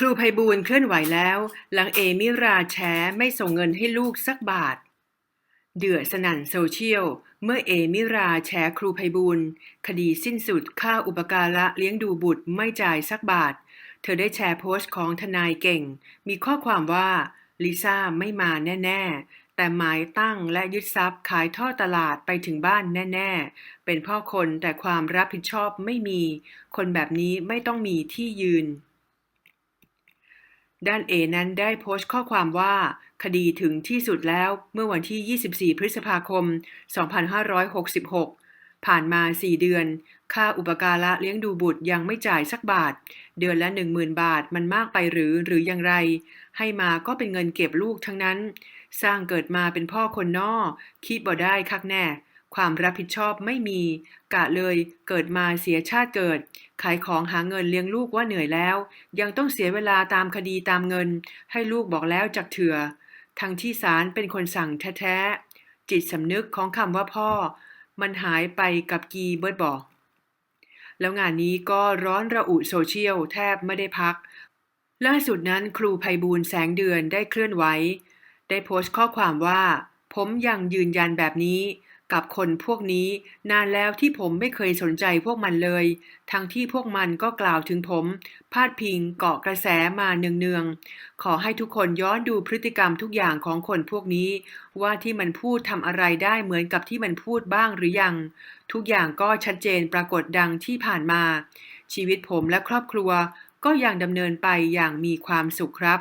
ครูไพบูลเคลื่อนไหวแล้ว หลังเอมิราแชไม่ส่งเงินให้ลูกสักบาท เดือดสนั่นโซเชียล เมื่อเอมิราแชครูไพบูลคดีสิ้นสุดค่าอุปการะเลี้ยงดูบุตรไม่จ่ายสักบาท เธอได้แชร์โพสต์ของทนายเก่ง มีข้อความว่าลิซ่าไม่มาแน่ ๆ แต่หมายตั้งและยึดทรัพย์ขายท่อตลาดไปถึงบ้านแน่ ๆ เป็นพ่อคนแต่ความรับผิดชอบไม่มี คนแบบนี้ไม่ต้องมีที่ยืน ด้านเอนั้นได้โพสต์ข้อความว่า คดีถึงที่สุดแล้วเมื่อวันที่ 24 พฤษภาคม 2566 ผ่านมา 4 เดือน ค่าอุปการะเลี้ยงดูบุตรยังไม่จ่ายสักบาท เดือนละ 10,000 บาทมันมากไปหรือหรืออย่างไร ให้มาก็เป็นเงินเก็บลูกทั้งนั้น สร้างเกิดมาเป็นพ่อคนนอคิดบ่ได้คักแน่ ความรับผิดชอบไม่มี กะเลยเกิดมาเสียชาติเกิด ขายของหาเงินเลี้ยงลูกว่าเหนื่อยแล้ว ยังต้องเสียเวลาตามคดีตามเงิน ให้ลูกบอกแล้วจากเถื่อ ทั้งที่ศาลเป็นคนสั่งแท้ๆ จิตสำนึกของคำว่าพ่อ มันหายไปกับกีเบิร์ดบอก แล้วงานนี้ก็ร้อนระอุโซเชียลแทบไม่ได้พัก ล่าสุดนั้นครูไพบูลแสงเดือนได้เคลื่อนไหวได้โพสต์ข้อความว่า ผมยังยืนยันแบบนี้ กับคนพวกนี้นานแล้วที่ผมไม่เคยสนใจพวกมันเลย ทั้งที่พวกมันก็กล่าวถึงผม พาดพิงเกาะกระแสมาเนืองๆ ขอให้ทุกคนย้อนดูพฤติกรรมทุกอย่างของคนพวกนี้ ว่าที่มันพูดทำอะไรได้เหมือนกับที่มันพูดบ้างหรือยัง ทุกอย่างก็ชัดเจนปรากฏดังที่ผ่านมา ชีวิตผมและครอบครัวก็ยังดำเนินไปอย่างมีความสุขครับ